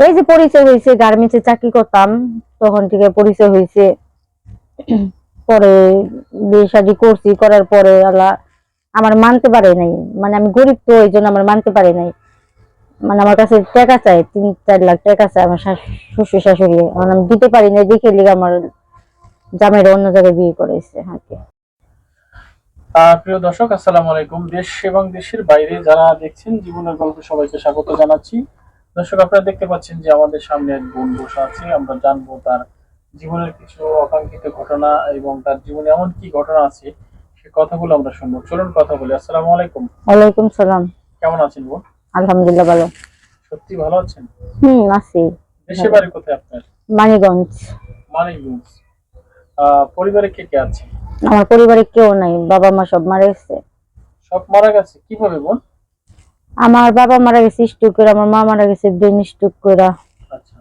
এই যে পরিচয় হয়েছে গার্মেন্টসে চাকরি করতাম তখন থেকে পরিচয় হয়েছে। পরে বিয়ে শাদী করছি করার পরে আল্লাহ আমার মানতে পারে নাই। মানে আমি গরিব তো এই জন্য আমার মানতে পারে নাই। মানে আমার কাছে টাকা চাই তিন চার লাখ টাকা চাই আমার শ্বশুর শাশুড়ি। এখন আমি দিতে পারি না দেখে লিগে আমার জামাইরা অন্য জায়গায় বিয়ে করেছে আর কি আহ, প্রিয় দর্শক আসসালামু আলাইকুম। দেশ এবং দেশের বাইরে যারা দেখছেন জীবনের গল্প সবাইকে স্বাগত জানাচ্ছি। দর্শক আপনারা দেখতে পাচ্ছেন যে আমাদের সামনে এক বোন বসে আছে। আমরা জানব তার জীবনের কিছু অকাঙ্ক্ষিত ঘটনা এবং তার জীবনে এমন কি ঘটনা আছে সে কথাগুলো আমরা শুনব। চলুন কথা বলি। আসসালামু আলাইকুম। ওয়ালাইকুম সালাম। কেমন আছেন বোন? আলহামদুলিল্লাহ ভালো। সত্যি ভালো আছেন? হুম আছি। দেশে বাড়ি কোথায় আপনার? মানিগঞ্জ মানিকগঞ্জ। আহ পরিবারে কে কে আছে? আমার পরিবারে কেউ নাই বাবা মা সব মারা গেছে। সব মারা গেছে। কীভাবে বোন? আমার বাবা মারা গেছে স্ট্রোক করে আমার মা মারা গেছে ব্রেন স্ট্রোক করে। আচ্ছা।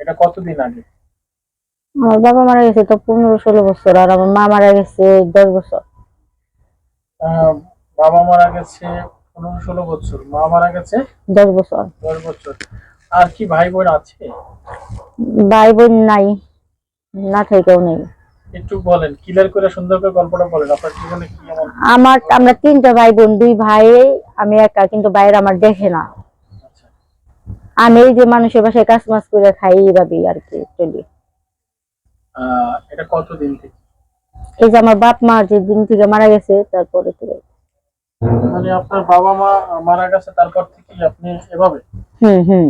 এটা কতদিন আগে? আমার বাবা মারা গেছে তো পনেরো ষোলো বছর আর আমার মা মারা গেছে দশ বছর। বাবা মারা গেছে পনেরো ষোলো বছর মা মারা গেছে দশ বছর। দশ বছর। আর কি ভাই বোন আছে? ভাই বোন নাই না থেকেও নেই। একটু বলেন ক্লিয়ার করে সুন্দর করে গল্পটা বলেন আপনার জীবনে কি এমন? আমার আমরা তিনটা ভাই বোন দুই ভাই আমি একা কিন্তু বাইরে আমার দেখে না। আচ্ছা। আমি এই যে মানুষের বাসায় কাজ মাছ করে খাই এইভাবেই আর কি চলি। এটা কতদিন থেকে? এই যে আমার বাপ মা যে দিন থেকে মারা গেছে তারপরে থেকে। মানে আপনার বাবা মা মারা গেছে তারপর থেকে আপনি এভাবে? হুম হুম।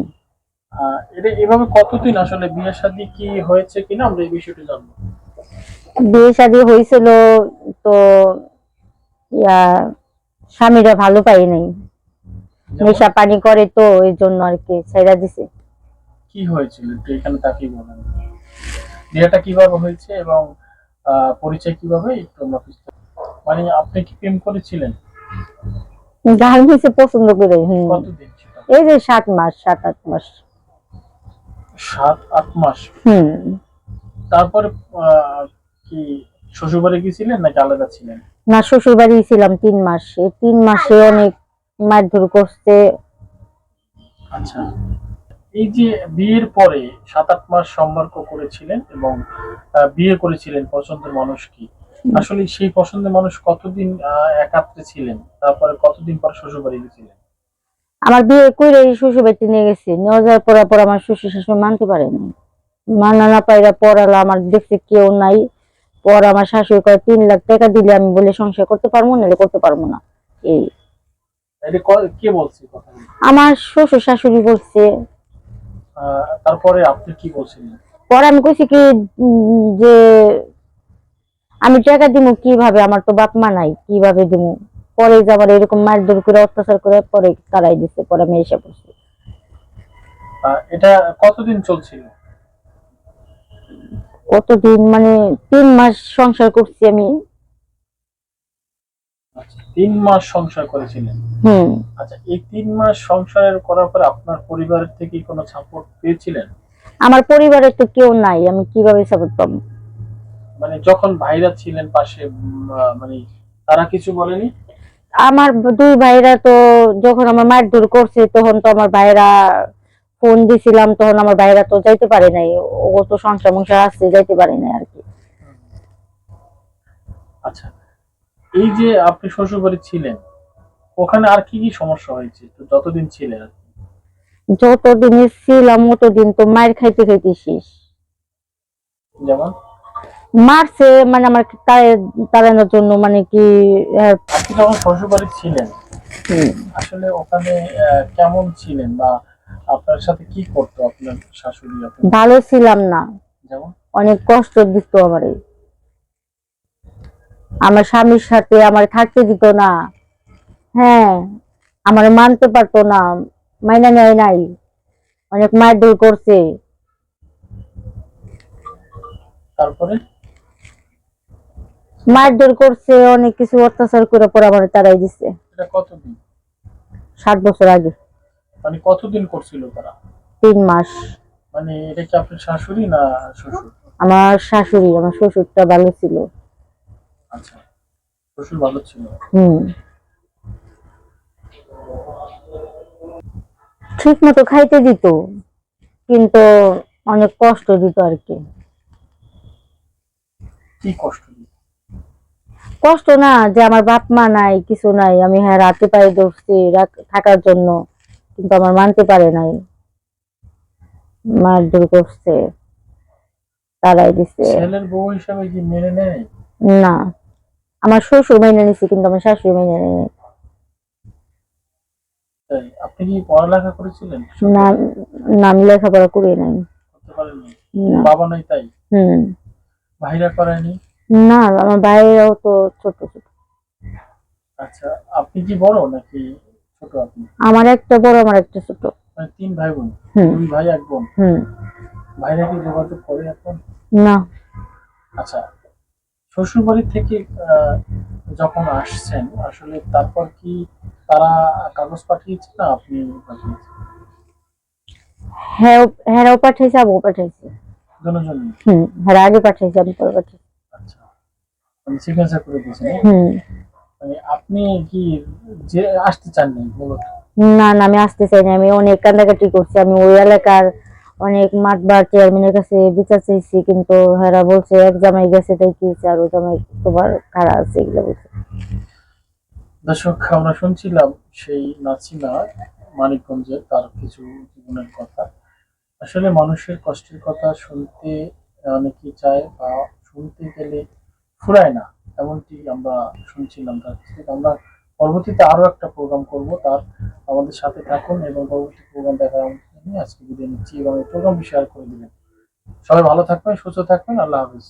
এটা এভাবে কতদিন আসলে বিয়ের শাদী কি হয়েছে কিনা আমরা এই বিষয়টি জানব। বিয়ে শাদী হয়েছিল তো ইয়া স্বামীরা ভালো পাই নাই। নেশা পানি করে তো এই জন্য আর কি ছেড়া দিছে। কি হয়েছিল? একটু এখানে তাকিয়ে বলেন। বিয়েটা কীভাবে হয়েছে এবং পরিচয় কীভাবে একটু বিস্তারিত- মানে আপনি কি প্রেম করেছিলেন? গার্মেন্টসে পছন্দ করে কতদিন এই যে সাত মাস সাত আট মাস। সাত আট মাস? হুম। তারপরে আহ, কি শ্বশুরবাড়ি গেছিলেন নাকি আলাদা ছিলেন? না শ্বশুর বাড়ি ছিলাম তিন মাস। এই তিন মাসে অনেক মারধর করছে। আচ্ছা। এই যে বিয়ের পরে সাত আট মাস সম্পর্ক করেছিলেন এবং বিয়ে করেছিলেন পছন্দের মানুষ কি? আসলে সেই পছন্দের মানুষ কতদিন আহ, একাত্রে ছিলেন? তারপরে কতদিন পর শ্বশুরবাড়ি গেছিলেন? আমার বিয়ে করে শ্বশুর বাড়িতে নিয়ে গেছে। নিয়ে যাওয়ার পর পর আমার শ্বশুর শাশুড়ি মানতে পারেনি মানা না পাইরা পড়ালো আমার দেখতে কেউ নাই। পর আমার শাশুড়ি কয় তিন লাখ টাকা দিলে আমি বলে সংসার করতে পারব না করতে পারব না। এই। আমার শ্বশুর শাশুড়ি বলছে। তারপরে আপনি কি বলছিলেন? পরে আমি কইছি কি যে আমি টাকা দিমু কীভাবে আমার তো বাপ মা নাই কীভাবে দিমু? পরে যে আমার এরকম মারধর করে অত্যাচার করে পরে তারাই দিছে পরে আমি এসে পড়ছি এটা কতদিন চলছিল? কতদিন মানে তিন মাস সংসার করছি আমি। আচ্ছা, তিন মাস সংসার করেছিলেন? হুম। আচ্ছা এই তিন মাস সংসারের করার পর আপনার পরিবারের থেকে কোনো সাপোর্ট পেয়েছিলেন? আমার পরিবারে তো কেউ নাই আমি কীভাবে সাপোর্ট পাবো? মানে যখন ভাইরা ছিলেন পাশে মানে তারা কিছু বলেনি? আমার দুই ভাইরা তো যখন আমার মারধর করছে তখন তো আমার ভাইরা ফোন দিছিলাম তখন আমার ভাইরা তো যাইতে পারে নাই। ও তো সংসার মংসার আসছে যাইতে পারে নাই আর কি। আচ্ছা এই যে আপনি শ্বশুর বাড়ি ছিলেন ওখানে আর কি কি সমস্যা হয়েছে? তো যতদিন ছিলেন যতদিন ছিলাম ততদিন তো মার খাইতে খাইতে শেষ। যেমন? মারছে মানে আমার তাড়ে- তাড়ানোর জন্য মানে কি আহ, আপনি যখন শ্বশুর বাড়ি ছিলেন আসলে ওখানে কেমন ছিলেন? বা আপনার সাথে কি করতো আপনার শাশুড়ি আপনি ভালো ছিলাম না। অনেক কষ্ট দিত আমারে। আমার স্বামীর সাথে আমার থাকতে দিত না। হ্যাঁ আমার মানতে পারতো না। মাইনা নেয় নাই। অনেক মারধর করছে। তারপরে? মারধর করছে অনেক কিছু অত্যাচার করে পরে আমার তারাই এটা কতদিন? ষাট বছর আগে। মানে কতদিন করছিল তারা? তিন মাস। মানে এটা কি আপনার শাশুড়ি না শ্বশুর? আমার শাশুড়ি আমার শ্বশুরটা ভালো ছিল। আচ্ছা শ্বশুর ভালো ছিল। হুম। ঠিক মতো খাইতে দিত কিন্তু অনেক কষ্ট দিত আর কি। কি কষ্ট কষ্ট না যে আমার বাপ মা নাই কিছু নাই আমি হ্যাঁ রাতে পায়ে ধরছি থাকার জন্য। কিন্তু আমার মানতে পারে নাই। মারধর করছে তারাই দিছে। ছেলের বউ হিসাবে কি মেনে নেয়? না আমার শ্বশুর মেনে নিছে কিন্তু আমার শাশুড়ি মেনে নেয় তাই আপনি কি পড়ালেখা করেছিলেন? না নাম লেখাপড়া করে নাই। বাবা নাই তাই? হুম। ভাইরা করেনি? না আমার ভাইয়েরাও তো ছোট ছোট। আচ্ছা আপনি কি বড় নাকি? আমার একটা বড় আমার একটা ছোট। মানে তিন ভাই বোন? দুই ভাই এক বোন? হুম। ভাইরা কি যোগাযোগ করে এখন? না। আচ্ছা শ্বশুর বাড়ি থেকে যখন আসছেন আসলে তারপর কি তারা কাগজ পাঠিয়েছে না আপনি পাঠিয়েছেন? হ্যাঁ হ্যাঁ পাঠাইছে আমিও পাঠাইছি দুজনই? হুম হ্যাঁ আগে পাঠাইছি আমি পরে পাঠাইছি আচ্ছা মানে সিগনেচার করে দিয়েছেন এই? হুম। আপনি কি যে আসতে চাননি মূলত? না না আমি আসতে চাই না আমি অনেক কান্দাকাটি করছি। আমি ওই এলাকার অনেক মাঠবার চেয়ারম্যানের কাছে বিচার চাইছি কিন্তু হেরা বলছে এক জামাই গেছে তাই কি আর ওই জামাই তোমার খারাপ আছে? এগুলো বলছে। দর্শক আমরা শুনছিলাম সেই নাসিমা মানিকগঞ্জের তার কিছু জীবনের কথা। আসলে মানুষের কষ্টের কথা শুনতে অনেকেই চায় বা শুনতে গেলে ফুরায় না। এমনটি আমরা শুনছিলাম তার থেকে। আমরা পরবর্তীতে আরও একটা প্রোগ্রাম করব, তার আমাদের সাথে থাকুন এবং পরবর্তী প্রোগ্রাম দেখার আমি আজকে বিদায় নিচ্ছি এবং এই প্রোগ্রাম শেয়ার করে দেবেন সবাই ভালো থাকবেন, সুস্থ থাকবেন, আল্লাহ হাফিজ